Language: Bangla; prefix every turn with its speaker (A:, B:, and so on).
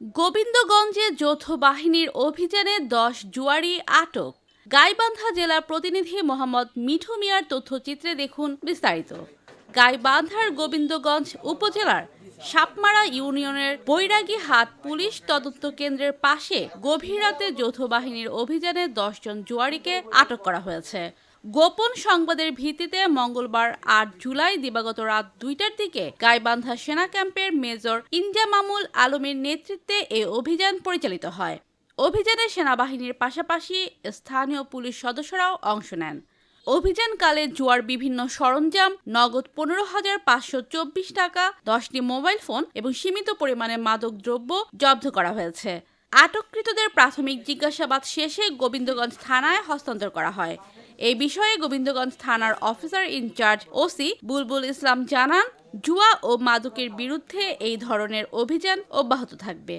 A: গোবিন্দগঞ্জে যৌথ বাহিনীর অভিযানে দশ জুয়ারি আটক। গাইবান্ধা জেলার প্রতিনিধি মোহাম্মদ মিঠু মিয়ার তথ্যচিত্রে দেখুন বিস্তারিত। গাইবান্ধার গোবিন্দগঞ্জ উপজেলার সাপমারা ইউনিয়নের বৈরাগী হাত পুলিশ তদন্ত কেন্দ্রের পাশে গভীর রাতে যৌথ বাহিনীর অভিযানে দশজন জুয়ারিকে আটক করা হয়েছে। গোপন সংবাদের ভিত্তিতে মঙ্গলবার আট জুলাই দিবাগত রাত দুইটার দিকে গাইবান্ধা সেনা ক্যাম্পের মেজর ইনজামামুল আলমের নেতৃত্বে এই অভিযান পরিচালিত হয়। অভিযানে সেনাবাহিনীর পাশাপাশি স্থানীয় পুলিশ সদস্যরাও অংশ নেন। অভিযানকালে জুয়ার বিভিন্ন সরঞ্জাম, নগদ পনেরো হাজার পাঁচশো চব্বিশ টাকা, দশটি মোবাইল ফোন এবং সীমিত পরিমাণে মাদক দ্রব্য জব্দ করা হয়েছে। আটককৃতদের প্রাথমিক জিজ্ঞাসাবাদ শেষে গোবিন্দগঞ্জ থানায় হস্তান্তর করা হয়। এই বিষয়ে গোবিন্দগঞ্জ থানার officer incharge OC Bulbul Islam জানান, জুয়া ও মাদকের বিরুদ্ধে এই ধরনের অভিযান অব্যাহত থাকবে।